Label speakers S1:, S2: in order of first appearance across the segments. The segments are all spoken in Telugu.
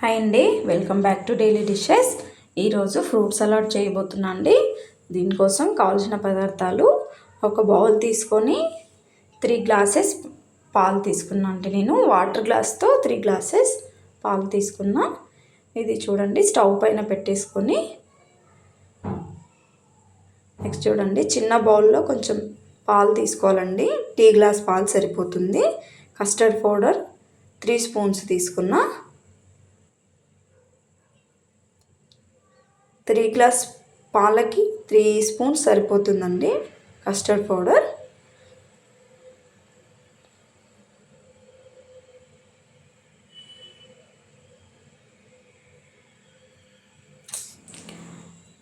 S1: హాయ్ అండి welcome back to daily dishes. ఈరోజు ఫ్రూట్ సలాడ్ చేయబోతున్నా అండి. దీనికోసం కావాల్సిన పదార్థాలు ఒక బౌల్ తీసుకొని త్రీ గ్లాసెస్ పాలు తీసుకున్నా అండి నేను. వాటర్ గ్లాస్తో త్రీ గ్లాసెస్ పాలు తీసుకున్నా. ఇది చూడండి స్టవ్ పైన పెట్టేసుకొని నెక్స్ట్ చూడండి చిన్న బౌల్లో కొంచెం పాలు తీసుకోవాలండి. టీ గ్లాస్ పాలు సరిపోతుంది. కస్టర్డ్ పౌడర్ త్రీ స్పూన్స్ తీసుకున్నా. త్రీ గ్లాస్ పాలకి త్రీ స్పూన్స్ సరిపోతుందండి కస్టర్డ్ పౌడర్.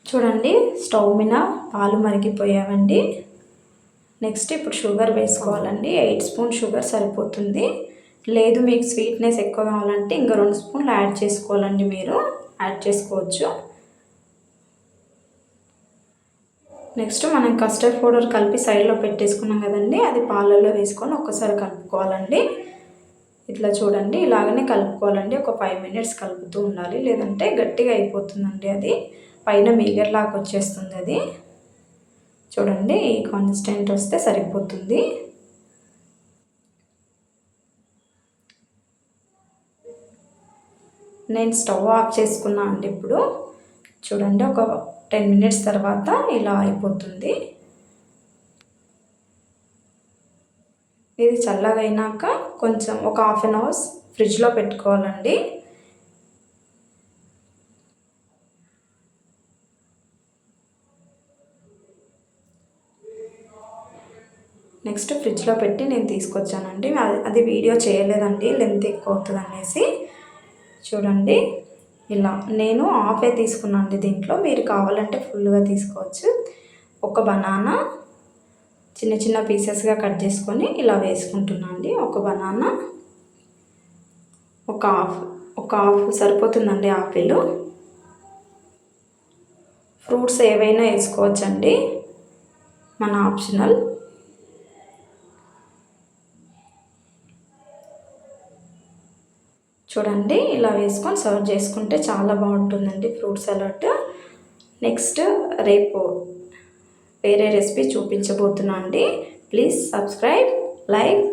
S1: చూడండి స్టవ్ మీద పాలు మరిగిపోయావండి. నెక్స్ట్ ఇప్పుడు షుగర్ వేసుకోవాలండి. ఎయిట్ స్పూన్ షుగర్ సరిపోతుంది. లేదు మీకు స్వీట్నెస్ ఎక్కువ కావాలంటే ఇంకా రెండు స్పూన్లు యాడ్ చేసుకోవాలండి మీరు. యాడ్ చేసుకోవచ్చు. నెక్స్ట్ మనం కస్టర్డ్ పౌడర్ కలిపి సైడ్లో పెట్టేసుకున్నాం కదండి. అది పాలల్లో వేసుకొని ఒక్కసారి కలుపుకోవాలండి. ఇట్లా చూడండి ఇలాగనే కలుపుకోవాలండి. ఒక ఫైవ్ మినిట్స్ కలుపుతూ ఉండాలి. లేదంటే గట్టిగా అయిపోతుందండి అది. పైన మీగర్లాగా వచ్చేస్తుంది అది. చూడండి ఈ కాన్స్టెంట్ వస్తే సరిపోతుంది. నేను స్టవ్ ఆఫ్ చేసుకున్నా అండి ఇప్పుడు. చూడండి ఒక టెన్ మినిట్స్ తర్వాత ఇలా అయిపోతుంది. ఇది చల్లగా అయినాక కొంచెం ఒక హాఫ్ అన్ అవర్స్ ఫ్రిడ్జ్లో పెట్టుకోవాలండి. నెక్స్ట్ ఫ్రిడ్జ్లో పెట్టి నేను తీసుకొచ్చానండి. అది వీడియో చేయలేదండి లెంత్ ఎక్కువ అవుతుంది అనేసి చూడండి. ఇలా నేను హాఫే తీసుకున్నాను అండి దీంట్లో. మీరు కావాలంటే ఫుల్గా తీసుకోవచ్చు. ఒక బనానా చిన్న చిన్న పీసెస్గా కట్ చేసుకొని ఇలా వేసుకుంటున్నాను అండి ఒక బనానా ఒక హాఫ్ ఒక హాఫ్ సరిపోతుందండి ఆపిల్. ఫ్రూట్స్ ఏవైనా వేసుకోవచ్చండి. మన ఆప్షనల్. చూడండి ఇలా వేసుకొని సర్వ్ చేసుకుంటే చాలా బాగుంటుందండి ఫ్రూట్ సలాడ్ నెక్స్ట్ రేపు వేరే రెసిపీ చూపించబోతున్నా అండి ప్లీజ్ సబ్స్క్రైబ్ లైక్